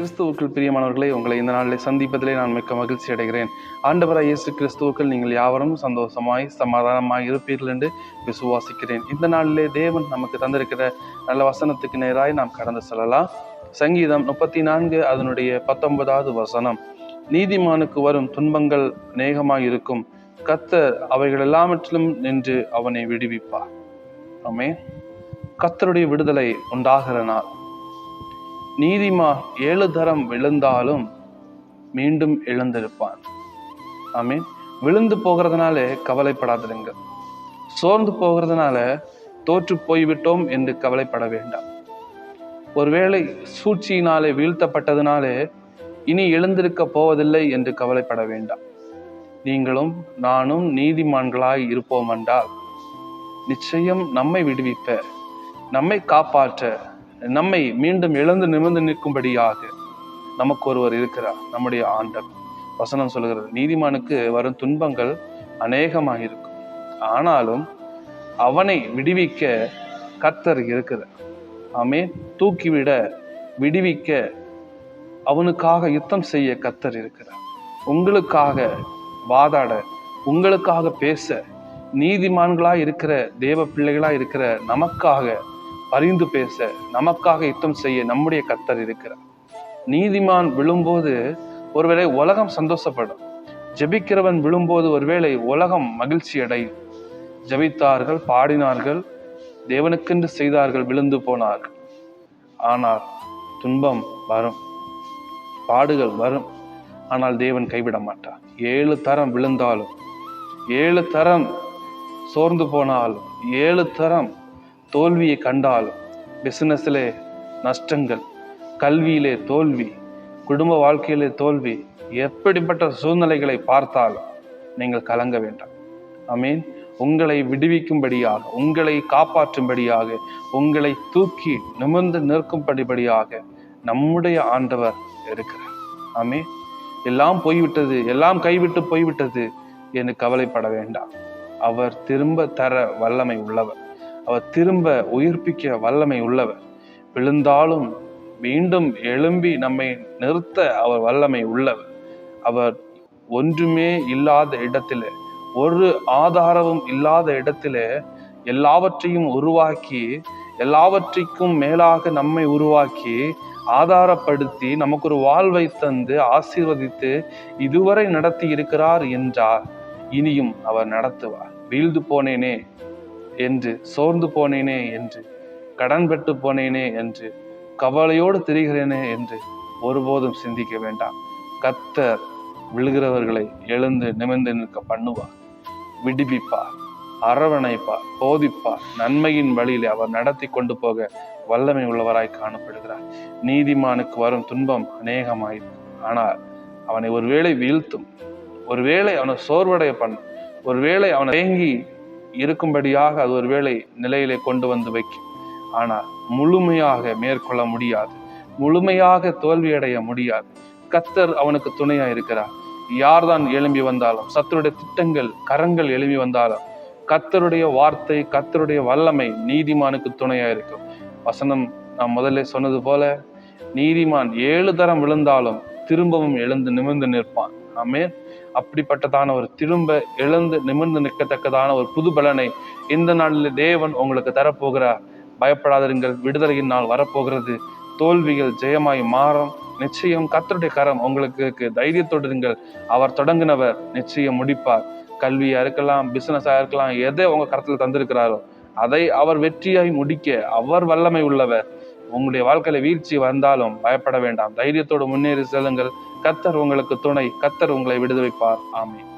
கிறிஸ்துவுக்குள் பிரியமானவர்களை உங்களை இந்த நாளில் சந்திப்பதிலே நான் மிக்க மகிழ்ச்சி அடைகிறேன். ஆண்டவராய் இயேசு கிறிஸ்துவுக்குள் நீங்கள் யாவரும் சந்தோஷமாய் சமாதானமாய் இருப்பீர்கள் என்று விசுவாசிக்கிறேன். இந்த நாளிலே தேவன் நமக்கு தந்திருக்கிற நல்ல வசனத்துக்கு நேராய் நாம் கடந்து செல்லலாம். சங்கீதம் முப்பத்தி நான்கு அதனுடைய பத்தொன்பதாவது வசனம். நீதிமானுக்கு வரும் துன்பங்கள் அநேகமாக இருக்கும். கத்தர் அவைகள் எல்லாவற்றிலும் நின்று அவனை விடுவிப்பார். ஆமே கத்தருடைய விடுதலை உண்டாகிற நாள் நீதிமா ஏழு தரம் விழுந்தாலும் மீண்டும் எழுந்திருப்பான். ஆமீன். விழுந்து போகிறதுனால கவலைப்படாதிருங்க சோர்ந்து போகிறதுனால தோற்று போய்விட்டோம் என்று கவலைப்பட வேண்டாம். ஒருவேளை சூழ்ச்சியினாலே வீழ்த்தப்பட்டதுனாலே இனி எழுந்திருக்க போவதில்லை என்று கவலைப்பட வேண்டாம். நீங்களும் நானும் நீதிமான்களாய் இருப்போம் என்றால் நிச்சயம் நம்மை விடுவிப்ப நம்மை காப்பாற்ற நம்மை மீண்டும் எழுந்து நிமிர்ந்து நிற்கும்படியாக நமக்கு ஒருவர் இருக்கிறார் நம்முடைய ஆண்டவர். வசனம் சொல்கிறது நீதிமானுக்கு வரும் துன்பங்கள் அநேகமாக இருக்கும். ஆனாலும் அவனை விடுவிக்க கர்த்தர் இருக்கிறார். ஆமே தூக்கிவிட விடுவிக்க அவனுக்காக யுத்தம் செய்ய கத்தர் இருக்கிறார். உங்களுக்காக வாதாட உங்களுக்காக பேச நீதிமான்களாக இருக்கிற தேவ பிள்ளைகளாக இருக்கிற நமக்காக பரிந்து பேச நமக்காக யுத்தம் செய்ய நம்முடைய கத்தர் இருக்கிறார். நீதிமான் விழும்போது ஒருவேளை உலகம் சந்தோஷப்படும். ஜெபிக்கிறவன் விழும்போது ஒருவேளை உலகம் மகிழ்ச்சி அடையும். ஜெபித்தார்கள் பாடினார்கள் தேவனுக்கென்று செய்தார்கள் விழுந்து போனார்கள். ஆனால் துன்பம் வரும். பாடுகள் வரும். ஆனால் தேவன் கைவிட மாட்டார். ஏழு தரம் விழுந்தாலும் ஏழு தரம் சோர்ந்து போனாலும் ஏழு தரம் தோல்வியை கண்டாலும் பிசினஸ்லே நஷ்டங்கள் கல்வியிலே தோல்வி குடும்ப வாழ்க்கையிலே தோல்வி எப்படிப்பட்ட சூழ்நிலைகளை பார்த்தாலும் நீங்கள் கலங்க வேண்டாம். அமீன் உங்களை விடுவிக்கும்படியாக உங்களை காப்பாற்றும்படியாக உங்களை தூக்கி நிமிர்ந்து நிற்கும்படிபடியாக நம்முடைய ஆண்டவர் இருக்கிறார். ஆமே எல்லாம் போய்விட்டது எல்லாம் கைவிட்டு போய்விட்டது என்று கவலைப்பட வேண்டாம். அவர் திரும்ப தர வல்லமை உள்ளவர். அவர் திரும்ப உயிர்ப்பிக்க வல்லமை உள்ளவர். விழுந்தாலும் மீண்டும் எழும்பி நம்மை நிறுத்த அவர் வல்லமை உள்ளவர். அவர் ஒன்றுமே இல்லாத இடத்துல ஒரு ஆதாரமும் இல்லாத இடத்துல எல்லாவற்றையும் உருவாக்கி எல்லாவற்றிற்கும் மேலாக நம்மை உருவாக்கி ஆதாரப்படுத்தி நமக்கு ஒரு வாழ்வை தந்து ஆசீர்வதித்து இதுவரை நடத்தி இருக்கிறார் என்றார். இனியும் அவர் நடத்துவார். வீழ்ந்து போனேனே. என்று சோர்ந்து போனேனே என்று கடன் பெற்று போனேனே என்று கவலையோடு திரிகிறேனே என்று ஒருபோதும் சிந்திக்க வேண்டாம். கத்தர் விழுகிறவர்களை எழுந்து நிமிர்ந்து நிற்க பண்ணுவார். விடுவிப்பார் அரவணைப்பார் போதிப்பார். நன்மையின் வழியிலே அவர் நடத்தி கொண்டு போக வல்லமை உள்ளவராய் காணப்படுகிறார். நீதிமானுக்கு வரும் துன்பம் அநேகமாயிருக்கும் ஆனால் அவனை ஒருவேளை வீழ்த்தும் ஒருவேளை அவனை சோர்வடைய பண்ணும் ஒருவேளை அவனை தேங்கி இருக்கும்படியாக அது ஒருவேளை நிலையிலே கொண்டு வந்து வைக்கும். ஆனால் முழுமையாக மேற்கொள்ள முடியாது. முழுமையாக தோல்வியடைய முடியாது. கத்தர் அவனுக்கு துணையா இருக்கிறார். யார்தான் எழும்பி வந்தாலும் சத்தருடைய திட்டங்கள் கரங்கள் எழும்பி வந்தாலும் கத்தருடைய வார்த்தை கத்தருடைய வல்லமை நீதிமானுக்கு துணையா இருக்கும். வசனம் நான் முதல்ல சொன்னது போல நீதிமான் ஏழு தரம் விழுந்தாலும் திரும்பவும் எழுந்து நிமிர்ந்து நிற்பான். ஆமே அப்படிப்பட்டதான ஒரு திரும்ப எழுந்து நிமிர்ந்து நிற்கத்தக்கதான ஒரு புது பலனை இந்த நாளில் தேவன் உங்களுக்கு தரப்போகிறார். பயப்படாதிருங்கள் விடுதலையின் நாள் வரப்போகிறது. தோல்விகள் ஜெயமாய் மாறும் நிச்சயம் கத்தருடைய கரம் உங்களுக்கு தைரியத்தோடுங்கள் அவர் தொடங்கினவர் நிச்சயம் முடிப்பார். கல்வியாக இருக்கலாம் பிசினஸாக இருக்கலாம் எதை உங்கள் கரத்தில் தந்திருக்கிறாரோ அதை அவர் வெற்றியாய் முடிக்க அவர் வல்லமை உள்ளவர். உங்களுடைய வாழ்க்கையில வீழ்ச்சி வந்தாலும் பயப்பட வேண்டாம். தைரியத்தோடு முன்னேறி செல்லுங்கள். கத்தர் உங்களுக்கு துணை. கத்தர் உங்களை விடுதலைப்பார். ஆமே